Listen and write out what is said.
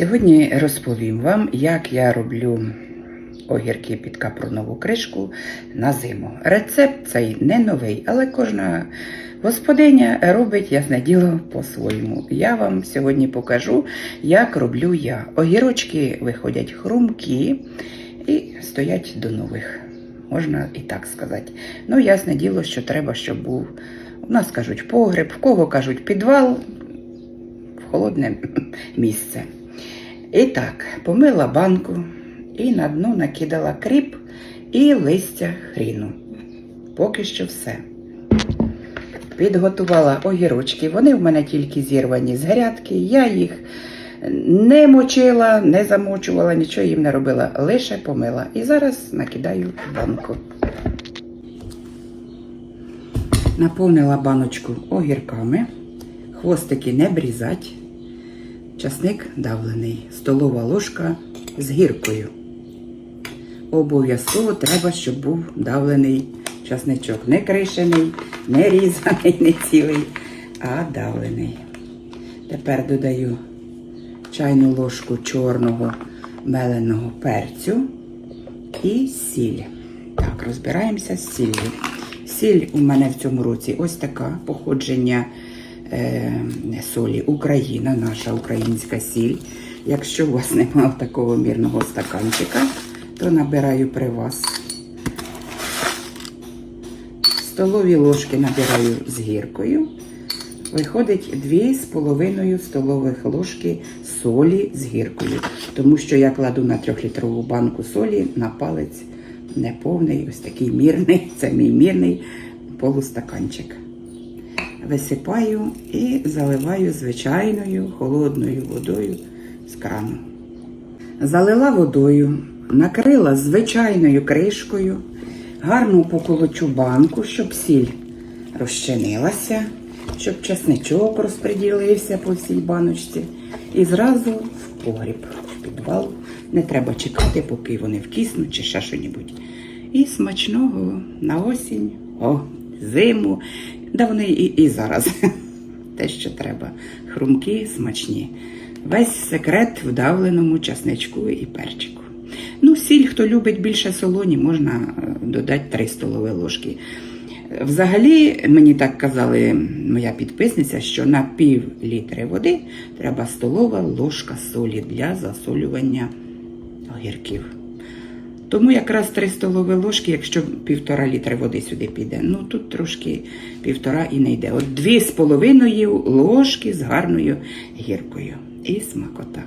Сьогодні розповім вам, як я роблю огірки під капронову кришку на зиму. Рецепт цей не новий, але кожна господиня робить, ясне діло, по-своєму. Я вам сьогодні покажу, як роблю я. Огірочки виходять хрумкі і стоять до нових. Можна і так сказати. Ну, ясне діло, що треба, щоб був. У нас кажуть погреб, в кого кажуть підвал, в холодне місце. І так, помила банку і на дно накидала кріп і листя хріну. Поки що все. Підготувала огірочки. Вони в мене тільки зірвані з грядки. Я їх не мочила, не замочувала, нічого їм не робила, лише помила. І зараз накидаю банку. Наповнила баночку огірками, хвостики не брізать. Часник давлений, столова ложка з гіркою. Обов'язково треба, щоб був давлений часничок. Не кришений, не різаний, не цілий, а давлений. Тепер додаю чайну ложку чорного меленого перцю і сіль. Так, розбираємося з сіллю. Сіль у мене в цьому році ось така походження солі Україна, наша українська сіль. Якщо у вас немає такого мірного стаканчика, то набираю при вас. Столові ложки набираю з гіркою. Виходить 2,5 столових ложки солі з гіркою. Тому що я кладу на 3-літрову банку солі на палець неповний, ось такий мірний, це мій мірний полустаканчик. Висипаю і заливаю звичайною холодною водою з крану. Залила водою, накрила звичайною кришкою, гарно поколочу банку, щоб сіль розчинилася, щоб часничок розподілився по всій баночці. І зразу в погріб, в підвал. Не треба чекати, поки вони вкиснуть чи ще що-небудь. І смачного на осінь, о, зиму. Да вони і, і зараз. Те, що треба. Хрумкі, смачні. Весь секрет в давленому часничку і перчику. Ну, сіль, хто любить більше солоні, можна е, додати 3 столові ложки. Взагалі, мені так казали моя підписниця, що на пів літри води треба столова ложка солі для засолювання огірків. Тому якраз 3 столові ложки, якщо півтора літри води сюди піде, ну тут трошки півтора і не йде. От дві з половиною ложки з гарною гіркою. І смакота.